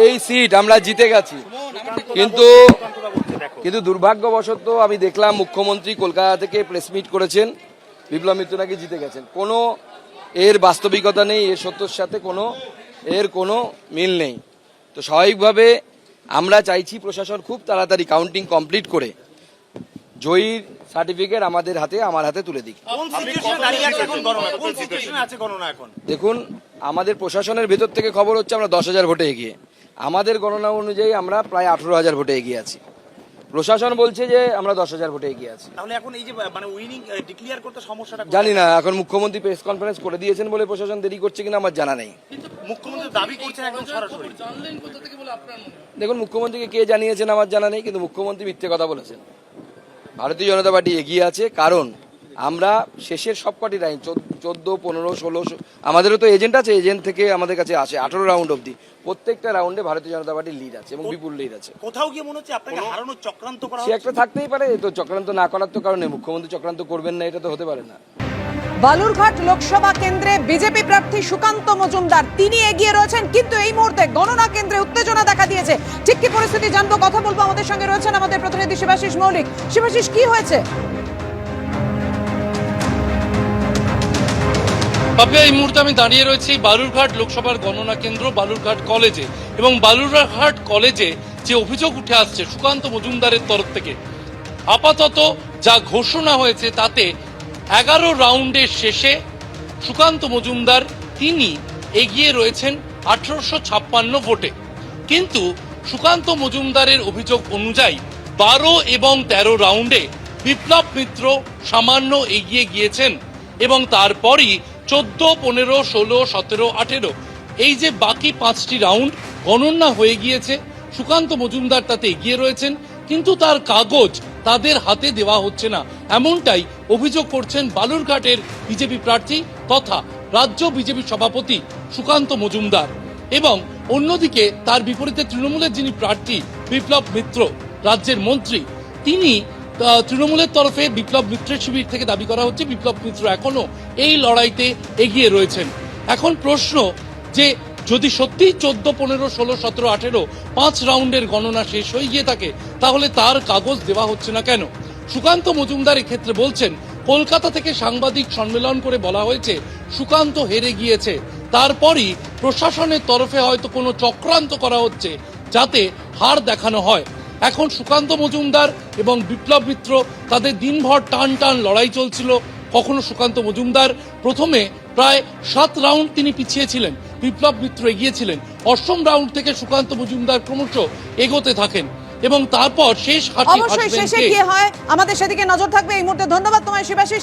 এই সিট আমরা জিতে গেছি। কিন্তু কিন্তু দুর্ভাগ্যবশত আমি দেখলাম মুখ্যমন্ত্রী কলকাতা থেকে প্রেস মিট করেছেন বিপ্লব মিত্র নাকি জিতে গেছেন। কোনো এর বাস্তবিকতা নেই এর সত্যর সাথে কোনো এর কোনো মিল নেই। তো স্বাভাবিকভাবে আমরা চাইছি প্রশাসন খুব তাড়াতাড়ি কাউন্টিং কমপ্লিট করে জয়ীর সার্টিফিকেট আমাদের হাতে আমার হাতে তুলে দিক। দেখুন আমাদের প্রশাসনের ভেতর থেকে খবর হচ্ছে আমরা দশ হাজার ভোটে এগিয়ে। আমাদের গণনা অনুযায়ী আমরা প্রায় আঠেরো হাজার ভোটে এগিয়ে আছি। প্রশাসন বলছে যে আমরা দশ হাজার ভোটে এগিয়ে আছি। তাহলে এখন এই যে মানে উইনিং ডিক্লিয়ার করতে সমস্যাটা জানি না এখন মুখ্যমন্ত্রী প্রেস কনফারেন্স করে দিয়েছেন বলে প্রশাসন দেরি করছে কিনা আমার জানা নেই। মুখ্যমন্ত্রী দাবি করছেন একদম সরাসরি। দেখুন মুখ্যমন্ত্রীকে কে জানিয়েছেন আমার জানা নেই কিন্তু মুখ্যমন্ত্রী মিথ্যে কথা বলেছেন। ভারতীয় জনতা পার্টি এগিয়ে আছে কারণ আমরা শেষের সবকটি লাইন চোদ্দ পনেরো ষোলো আমাদেরও তো এজেন্ট আছে এজেন্ট থেকে আমাদের কাছে আসে। আঠারো রাউন্ড অবধি। প্রত্যেকটা রাউন্ডে ভারতীয় জনতা পার্টির লিড আছে এবং বিপুল লিড আছে। কোথাও গিয়ে মনে হচ্ছে আপনাকে হারানোর চক্রান্ত করা সে একটা থাকতেই পারে তো চক্রান্ত না করার তো কারণে। মুখ্যমন্ত্রী চক্রান্ত করবেন না এটা তো হতে পারে না। বালুরঘাট লোকসভা কেন্দ্রে বিজেপি প্রার্থী সুকান্ত মজুমদার তিনি এগিয়ে রয়েছেন কিন্তু এই মুহূর্তে গণনা কেন্দ্রে উত্তেজনা দেখা দিয়েছে। ঠিক কি পরিস্থিতি জানব কথা বলব আমাদের সঙ্গে রয়েছেন আমাদের প্রতিনিধি শিবাশিস মৌলিক। শিবাশিস কি হয়েছে? পাপিয়া এই মুহূর্তে আমি দাঁড়িয়ে রয়েছি বালুরঘাট লোকসভার গণনা কেন্দ্র, বালুরঘাট কলেজে। এবং বালুরঘাট কলেজে যে অভিযোগ উঠে আসছে, সুকান্ত মজুমদারের তরফ থেকে, আপাতত যা ঘোষণা হয়েছে তাতে এগারো রাউন্ডের শেষে সুকান্ত মজুমদার, তিনি এগিয়ে রয়েছেন আঠারোশো ছাপ্পান্ন ভোটে। কিন্তু সুকান্ত মজুমদারের অভিযোগ অনুযায়ী বারো এবং তেরো রাউন্ডে বিপ্লব মিত্র সামান্য এগিয়ে গিয়েছেন এবং তারপরই চোদ্দ, পনেরো, ষোলো, সতেরো, আঠেরো। এই যে বাকি পাঁচটি রাউন্ড গণনা হয়ে গিয়েছে, সুকান্ত মজুমদার তাতে এগিয়ে রয়েছেন, কিন্তু তার কাগজ তাদের হাতে দেওয়া হচ্ছে না। এমনটাই অভিযোগ করছেন বালুরঘাটের বিজেপি প্রার্থী তথা রাজ্য বিজেপি সভাপতি সুকান্ত মজুমদার। এবং অন্যদিকে তার বিপরীতে তৃণমূলের যিনি প্রার্থী বিপ্লব মিত্র, রাজ্যের মন্ত্রী, তিনি তৃণমূলের তরফে বিপ্লব মিত্রের শিবির থেকে দাবি করা হচ্ছে। বিপ্লব মিত্র এখনও এই লড়াইতে এগিয়ে রয়েছেন। এখন প্রশ্ন যে যদি সত্যি চোদ্দ, পনেরো, ষোলো, সতেরো, আঠেরো পাঁচ রাউন্ডের গণনা শেষ হয়ে গিয়ে থাকে, তাহলে তার কাগজ দেওয়া হচ্ছে না কেন? সুকান্ত মজুমদার এক্ষেত্রে বলছেন, কলকাতা থেকে সাংবাদিক সম্মেলন করে বলা হয়েছে, সুকান্ত হেরে গিয়েছে। তারপরই প্রশাসনের তরফে হয়তো কোনো চক্রান্ত করা হচ্ছে, যাতে হার দেখানো হয়। এখন সুকান্ত মজুমদার এবং বিপ্লব মিত্র তাদের দিনভর টান টান লড়াই চলছিল। কখনো সুকান্ত মজুমদার প্রথমে প্রায় সাত রাউন্ড তিনি পিছিয়েছিলেন বিপ্লব মিত্র এগিয়েছিলেন। অষ্টম রাউন্ড থেকে সুকান্ত মজুমদার ক্রমশ এগোতে থাকেন এবং তারপর শেষ হাতে অবশ্যই শেষে কে? কি হয়। আমাদের সেদিকে নজর থাকবে। এই মুহূর্তে ধন্যবাদ তোমায় শিবাশিস।